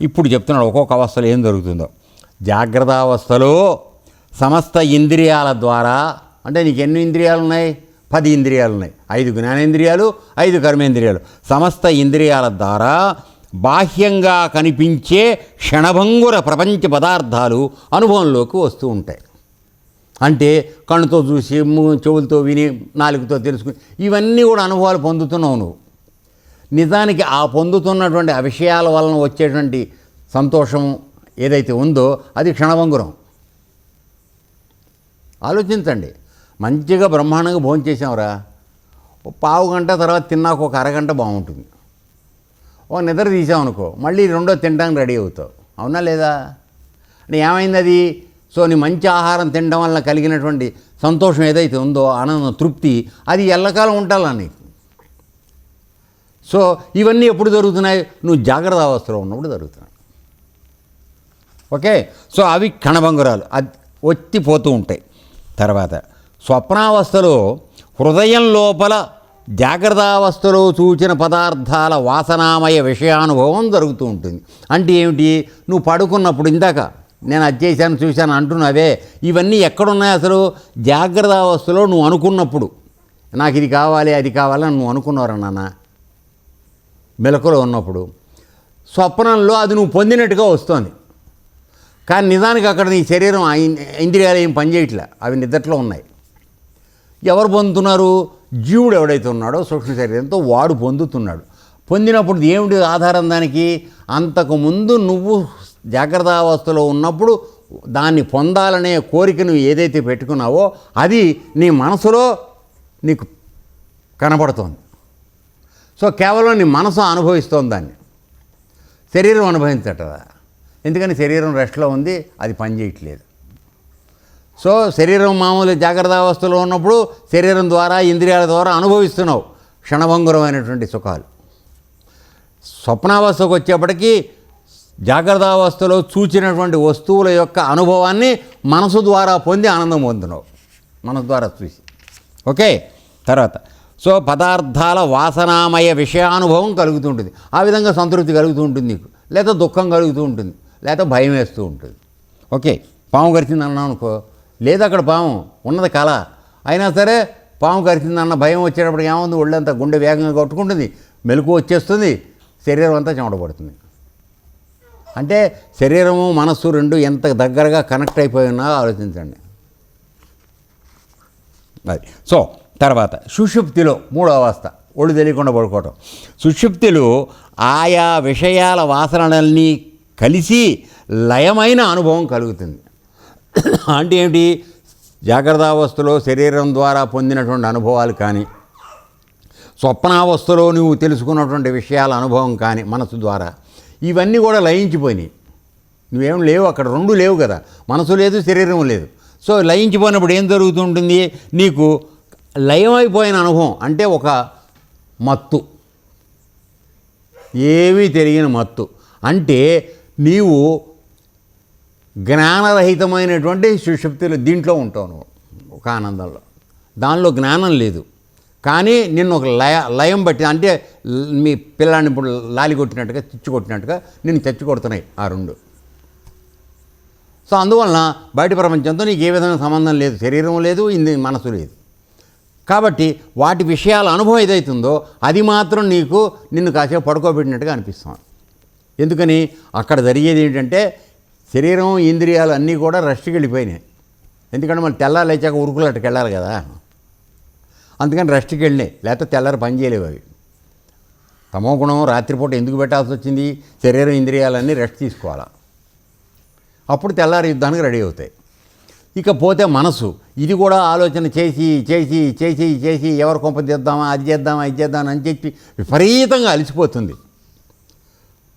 ఇప్పుడు చెప్తున్నాడు ఒక్కొక్క అవస్థలో ఏం జరుగుతుందో. జాగ్రత్త అవస్థలో సమస్త ఇంద్రియాల ద్వారా అంటే నీకు ఎన్ని ఇంద్రియాలు ఉన్నాయి? పది ఇంద్రియాలు ఉన్నాయి. ఐదు జ్ఞానేంద్రియాలు ఐదు కర్మేంద్రియాలు. సమస్త ఇంద్రియాల ద్వారా బాహ్యంగా కనిపించే క్షణభంగుర ప్రపంచ పదార్థాలు అనుభవంలోకి వస్తూ ఉంటాయి. అంటే కళ్ళుతో చూసి చెవులతో విని నాలుగుతో తెలుసుకుని ఇవన్నీ కూడా అనుభవాలు పొందుతున్నావు నువ్వు. నిజానికి ఆ పొందుతున్నటువంటి ఆ విషయాల వలన వచ్చేటువంటి సంతోషం ఏదైతే ఉందో అది క్షణభంగురం. ఆలోచించండి. మంచిగా బ్రహ్మాండంగా భోజనం చేసాంరా పావు గంట తర్వాత తిన్నాక ఒక అరగంట బాగుంటుంది. ఓ నిద్ర తీసామనుకో మళ్ళీ రెండో తినడానికి రెడీ అవుతావు. అవునా లేదా? అంటే ఏమైంది అది? సో నీ మంచి ఆహారం తినడం వల్ల కలిగినటువంటి సంతోషం ఏదైతే ఉందో ఆనందం తృప్తి అది ఎల్లకాలం ఉండాలా నీకు? సో ఇవన్నీ ఎప్పుడు జరుగుతున్నాయి? నువ్వు జాగ్రత్త అవస్థలో ఉన్నప్పుడు జరుగుతున్నాయి. ఓకే? సో అవి కణభంగురాలు. అది ఒత్తిపోతూ ఉంటాయి. తర్వాత స్వప్నావస్థలో హృదయం లోపల జాగ్రత్తావస్థలో చూచిన పదార్థాల వాసనామయ విషయానుభవం జరుగుతూ ఉంటుంది. అంటే ఏమిటి? నువ్వు పడుకున్నప్పుడు ఇందాక నేను అది చేశాను చూశాను అంటున్నావే. ఇవన్నీ ఎక్కడున్నాయి అసలు? జాగ్రత్త అవస్థలో నువ్వు అనుకున్నప్పుడు. నాకు ఇది కావాలి అది కావాలని నువ్వు అనుకున్నారా నాన్న? మెలకులో ఉన్నప్పుడు స్వప్నంలో అది నువ్వు పొందినట్టుగా వస్తుంది. కానీ నిజానికి అక్కడ నీ శరీరం ఇంద్రియాలు ఏం పనిచేయట్లే అవి నిద్రలో ఉన్నాయి. ఎవరు పొందుతున్నారు? జీవుడు ఎవడైతే ఉన్నాడో సూక్ష్మ శరీరంతో వాడు పొందుతున్నాడు. పొందినప్పుడు ఏమిటి ఆధారం దానికి అంతకుముందు నువ్వు జాగ్రత్త అవస్థలో ఉన్నప్పుడు దాన్ని పొందాలనే కోరిక నువ్వు ఏదైతే పెట్టుకున్నావో అది నీ మనసులో నీకు కనబడుతోంది. సో కేవలం నీ మనసు అనుభవిస్తోంది దాన్ని. శరీరం అనుభవించటదా ఎందుకని శరీరం రెస్ట్లో ఉంది అది పనిచేయట్లేదు సో శరీరం మామూలు జాగ్రత్త అవస్థలో ఉన్నప్పుడు శరీరం ద్వారా ఇంద్రియాల ద్వారా అనుభవిస్తున్నావు క్షణభంగురమైనటువంటి సుఖాలు. స్వప్నావస్థకు వచ్చేప్పటికీ జాగ్రత్త అవస్థలో చూచినటువంటి వస్తువుల యొక్క అనుభవాన్ని మనసు ద్వారా పొంది ఆనందం పొందుతున్నావు. మనసు ద్వారా చూసి. ఓకే? తర్వాత. సో పదార్థాల వాసనామయ విషయానుభవం కలుగుతుంటుంది. ఆ విధంగా సంతృప్తి కలుగుతూ ఉంటుంది నీకు. లేదా దుఃఖం కలుగుతూ ఉంటుంది లేదా భయం వేస్తూ ఉంటుంది. ఓకే పాము కరిచింది అన్నాం అనుకో. లేదు అక్కడ పాము ఉన్నది కళ. అయినా సరే పాము కరిచిందన్న భయం వచ్చేటప్పుడు ఏముంది? ఒళ్ళంతా గుండె వేగంగా కొట్టుకుంటుంది. మెలకు వచ్చేస్తుంది. శరీరం అంతా చెమటపడుతుంది అంటే శరీరము మనస్సు రెండు ఎంత దగ్గరగా కనెక్ట్ అయిపోయినా ఆలోచించండి. అది. సో తర్వాత సుషుప్తిలో మూడో అవస్థ ఒళ్ళు తెలియకుండా పడుకోవటం. సుషుప్తిలో ఆయా విషయాల వాసనలన్నీ కలిసి లయమైన అనుభవం కలుగుతుంది. అంటే ఏమిటి జాగ్రత్త అవస్థలో శరీరం ద్వారా పొందినటువంటి అనుభవాలు కానీ స్వప్నావస్థలో నువ్వు తెలుసుకున్నటువంటి విషయాల అనుభవం కానీ మనసు ద్వారా ఇవన్నీ కూడా లయించిపోయినాయి. నువ్వేం లేవు అక్కడ రెండు లేవు కదా. మనసు లేదు శరీరం లేదు. సో లయించిపోయినప్పుడు ఏం జరుగుతుంటుంది? నీకు లయమైపోయిన అనుభవం అంటే ఒక మత్తు. ఏమీ తెలియని మత్తు. అంటే నీవు జ్ఞానరహితమైనటువంటి సుషుప్తిలో దీంట్లో ఉంటావు నువ్వు ఒక ఆనందంలో. దానిలో జ్ఞానం లేదు. కానీ నిన్ను ఒక లయ లయం బట్టి అంటే మీ పిల్లాన్ని ఇప్పుడు లాలి కొట్టినట్టుగా చిచ్చు కొట్టినట్టుగా నిన్ను తెచ్చి కొడుతున్నాయి ఆ రెండు. సో అందువలన బయట ప్రపంచంతో నీకు ఏ విధమైన సంబంధం లేదు. శరీరం లేదు ఇంది మనసు లేదు. కాబట్టి వాటి విషయాల అనుభవం ఏదైతుందో అది మాత్రం నీకు నిన్ను కాసేపు పడుకోబెట్టినట్టుగా అనిపిస్తుంది. ఎందుకని అక్కడ జరిగేది ఏంటంటే శరీరం ఇంద్రియాలు అన్నీ కూడా రెస్ట్కి వెళ్ళిపోయినాయి. ఎందుకంటే మనం తెల్లారు లేచాక ఉరుకులట్టుకు వెళ్ళాలి కదా. అందుకని రెస్ట్కి వెళ్ళినాయి. లేకపోతే తెల్లారి పని చేయలేవు అవి. తమో గుణం రాత్రిపూట ఎందుకు పెట్టాల్సి వచ్చింది? శరీరం ఇంద్రియాలన్నీ రెస్ట్ తీసుకోవాలా. అప్పుడు తెల్లారి యుద్ధానికి రెడీ అవుతాయి. ఇక పోతే మనసు. ఇది కూడా ఆలోచన చేసి చేసి చేసి చేసి ఎవరు కొంప తీద్దామా అది చేద్దామా ఇది చేద్దామా అని చెప్పి విపరీతంగా అలసిపోతుంది.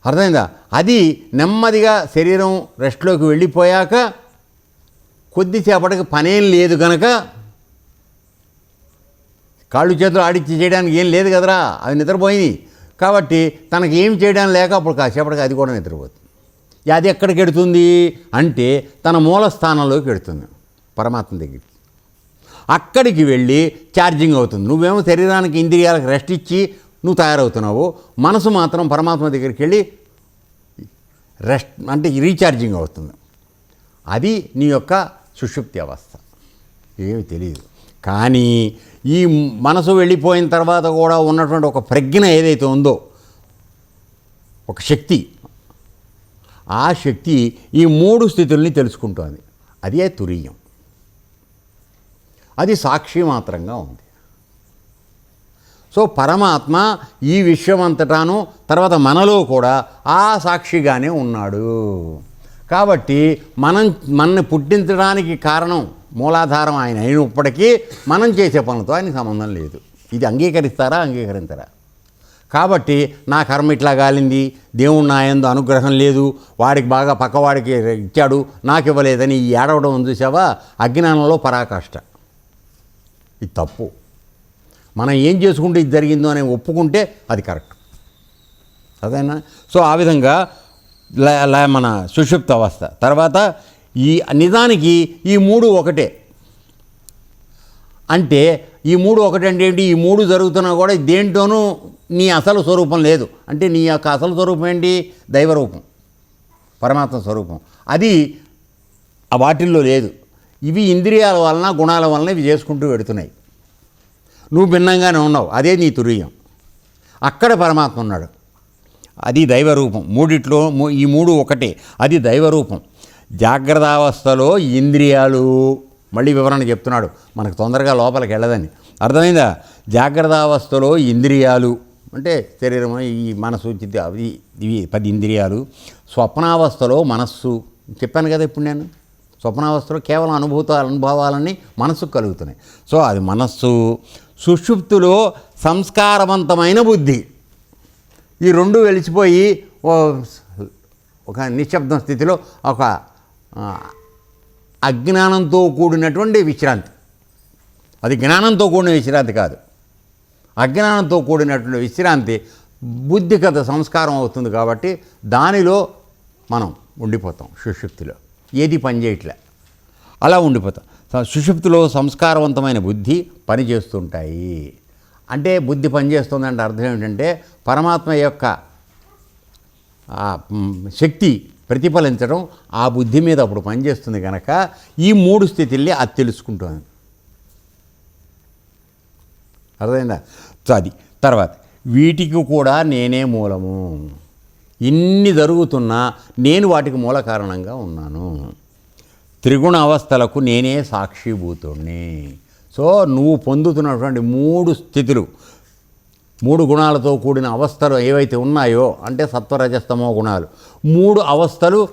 అర్థమైందా? అది నెమ్మదిగా శరీరం రెస్ట్లోకి వెళ్ళిపోయాక కొద్దిసేపటికి పనేం లేదు కనుక కాళ్ళు చేతులు ఆడిచ్చి చేయడానికి ఏం లేదు కదరా అవి నిద్రపోయింది కాబట్టి తనకి ఏం చేయడానికి లేక అప్పుడు కాసేపటికి అది కూడా నిద్రపోతుంది. అది ఎక్కడికి ఎడుతుంది? అంటే తన మూల స్థానంలోకి ఎడుతుంది. పరమాత్మ దగ్గరికి. అక్కడికి వెళ్ళి ఛార్జింగ్ అవుతుంది. నువ్వేమో శరీరానికి ఇంద్రియాలకు రెస్ట్ ఇచ్చి నువ్వు తయారవుతున్నావు. మనసు మాత్రం పరమాత్మ దగ్గరికి వెళ్ళి రెస్ట్ అంటే రీఛార్జింగ్ అవుతుంది. అది నీ యొక్క సుషుప్తి అవస్థ. ఏమి తెలియదు కానీ ఈ మనసు వెళ్ళిపోయిన తర్వాత కూడా ఉన్నటువంటి ఒక ప్రజ్ఞ ఏదైతే ఉందో ఒక శక్తి ఆ శక్తి ఈ మూడు స్థితుల్ని తెలుసుకుంటోంది. అదే తురీయం. అది సాక్షి మాత్రంగా ఉంది. సో పరమాత్మ ఈ విశ్వం అంతటాను తర్వాత మనలో కూడా ఆ సాక్షిగానే ఉన్నాడు. కాబట్టి మనం మనని పుట్టించడానికి కారణం మూలాధారం ఆయన అయినప్పటికీ మనం చేసే పనులతో ఆయన సంబంధం లేదు. ఇది అంగీకరిస్తారా అంగీకరించరా? కాబట్టి నా కర్మ ఇట్లా గాలింది దేవుడు నా యందు అనుగ్రహం లేదు వాడికి బాగా పక్కవాడికి ఇచ్చాడు నాకు ఇవ్వలేదని ఈ ఏడవడం ఉంది చూసావా? అజ్ఞానంలో పరాకాష్ట. ఇది తప్పు. మనం ఏం చేసుకుంటే ఇది జరిగిందో అని ఒప్పుకుంటే అది కరెక్ట్. అదేనా? సో ఆ విధంగా మన సుషుప్త అవస్థ. తర్వాత ఈ నిజానికి ఈ మూడు ఒకటే. అంటే ఈ మూడు ఒకటంటే ఏంటి? ఈ మూడు జరుగుతున్నా కూడా దేంట్లోనూ నీ అసలు స్వరూపం లేదు. అంటే నీ యొక్క అసలు స్వరూపం ఏంటి? దైవరూపం. పరమాత్మ స్వరూపం. అది ఆ వాటిల్లో లేదు. ఇవి ఇంద్రియాల వలన గుణాల వలన ఇవి చేసుకుంటూ పెడుతున్నాయి నువ్వు భిన్నంగానే ఉన్నావు. అదే నీ తురీయం. అక్కడ పరమాత్మ ఉన్నాడు. అది దైవరూపం. మూడిట్లో మూ- ఈ మూడు ఒకటే. అది దైవరూపం. జాగ్రత్తావస్థలో ఇంద్రియాలు మళ్ళీ వివరణ చెప్తున్నాడు. మనకు తొందరగా లోపలికి వెళ్ళదని అర్థమైందా? జాగ్రత్తావస్థలో ఇంద్రియాలు అంటే శరీరం ఈ మనసు చిత్త అవి ఇవి పది ఇంద్రియాలు. స్వప్నావస్థలో మనస్సు. చెప్పాను కదా ఇప్పుడు నేను? స్వప్నావస్థలో కేవలం అనుభూత అనుభవాలన్నీ మనస్సుకు కలుగుతున్నాయి. సో అది మనస్సు. సుషుప్తులో సంస్కారవంతమైన బుద్ధి. ఈ రెండు వెలిసిపోయి ఓ ఒక నిశ్శబ్దం స్థితిలో ఒక అజ్ఞానంతో కూడినటువంటి విశ్రాంతి. అది జ్ఞానంతో కూడిన విశ్రాంతి కాదు. అజ్ఞానంతో కూడినటువంటి విశ్రాంతి బుద్ధిగత సంస్కారం అవుతుంది కాబట్టి దానిలో మనం ఉండిపోతాం సుషుప్తిలో. ఏది పనిచేయట్లే అలా ఉండిపోతాం. సుషుప్తిలో సంస్కారవంతమైన బుద్ధి పనిచేస్తుంటాయి. అంటే బుద్ధి పనిచేస్తుందంటే అర్థం ఏమిటంటే పరమాత్మ యొక్క శక్తి ప్రతిఫలించడం ఆ బుద్ధి మీద అప్పుడు పనిచేస్తుంది కనుక ఈ మూడు స్థితిల్ని అది తెలుసుకుంటుంది. అర్థమైందా? సో అది. తర్వాత వీటికి కూడా నేనే మూలము. ఇన్ని జరుగుతున్నా నేను వాటికి మూల కారణంగా ఉన్నాను. త్రిగుణ అవస్థలకు నేనే సాక్షిభూతుణ్ణి. సో నువ్వు పొందుతున్నటువంటి మూడు స్థితులు మూడు గుణాలతో కూడిన అవస్థలు ఏవైతే ఉన్నాయో అంటే సత్వరజస్తమో గుణాలు మూడు అవస్థలు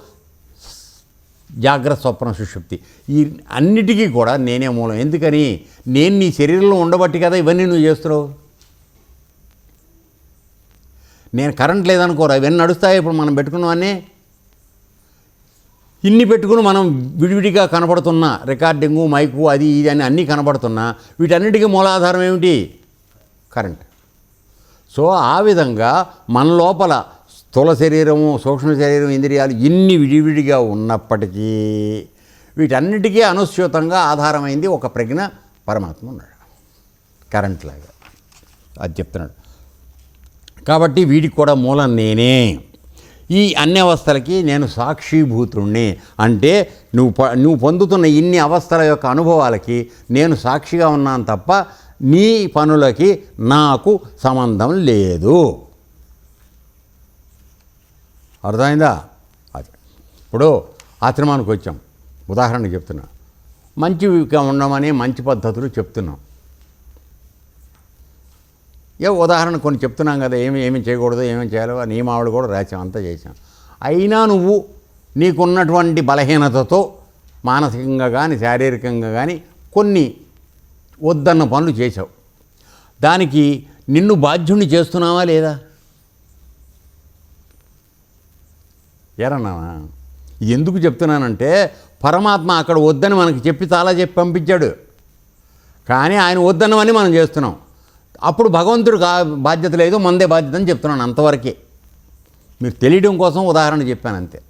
జాగ్రత్త స్వప్న సుషుప్తి. ఈ అన్నిటికీ కూడా నేనే మూలం. ఎందుకని? నేను నీ శరీరంలో ఉండబట్టి కదా ఇవన్నీ నువ్వు చేస్తున్నావు. నేను కరెంట్ లేదనుకోరా ఇవన్నీ నడుస్తాయి? ఇప్పుడు మనం పెట్టుకున్నవన్నీ ఇన్ని పెట్టుకుని మనం విడివిడిగా కనపడుతున్న రికార్డింగు మైకు అది ఇది అని అన్నీ కనపడుతున్నా వీటన్నిటికీ మూలాధారం ఏమిటి? కరెంట్. సో ఆ విధంగా మన లోపల స్థూల శరీరము సూక్ష్మ శరీరం ఇంద్రియాలు ఇన్ని విడివిడిగా ఉన్నప్పటికీ వీటన్నిటికీ అనుస్యూతంగా ఆధారమైంది ఒక ప్రజ్ఞ పరమాత్మ ఉన్నాడు. కరెంట్ లాగా. అది చెప్తున్నాడు. కాబట్టి వీడికి కూడా మూలం నేనే. ఈ అన్ని అవస్థలకి నేను సాక్షిభూతుణ్ణి. అంటే నువ్వు ప నువ్వు పొందుతున్న ఇన్ని అవస్థల యొక్క అనుభవాలకి నేను సాక్షిగా ఉన్నాను తప్ప నీ పనులకి నాకు సంబంధం లేదు. అర్థమైందా? అది. ఇప్పుడు ఆశ్రమానికి వచ్చాం. ఉదాహరణ చెప్తున్నా. మంచిగా ఉండమని మంచి పద్ధతులు చెప్తున్నాం. ఏ ఉదాహరణ కొన్ని చెప్తున్నాం కదా ఏమి ఏమి చేయకూడదు ఏమేమి చేయాలో నియమావళి కూడా రాసాం అంతా చేసాం అయినా నువ్వు నీకున్నటువంటి బలహీనతతో మానసికంగా కానీ శారీరకంగా కానీ కొన్ని వద్దన్న పనులు చేశావు. దానికి నిన్ను బాధ్యుణ్ణి చేస్తున్నావా లేదా? ఎరన్నా ఎందుకు చెప్తున్నానంటే పరమాత్మ అక్కడ వద్దని మనకి చెప్పి చాలా చెప్పి పంపించాడు. కానీ ఆయన వద్దన్నవని మనం చేస్తున్నాం. అప్పుడు భగవంతుడు కా బాధ్యత లేదు మందే బాధ్యత అని చెప్తున్నాను అంతవరకే. మీరు తెలియడం కోసం ఉదాహరణ చెప్పాను అంతే.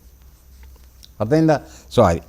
అర్థమైందా? సో అది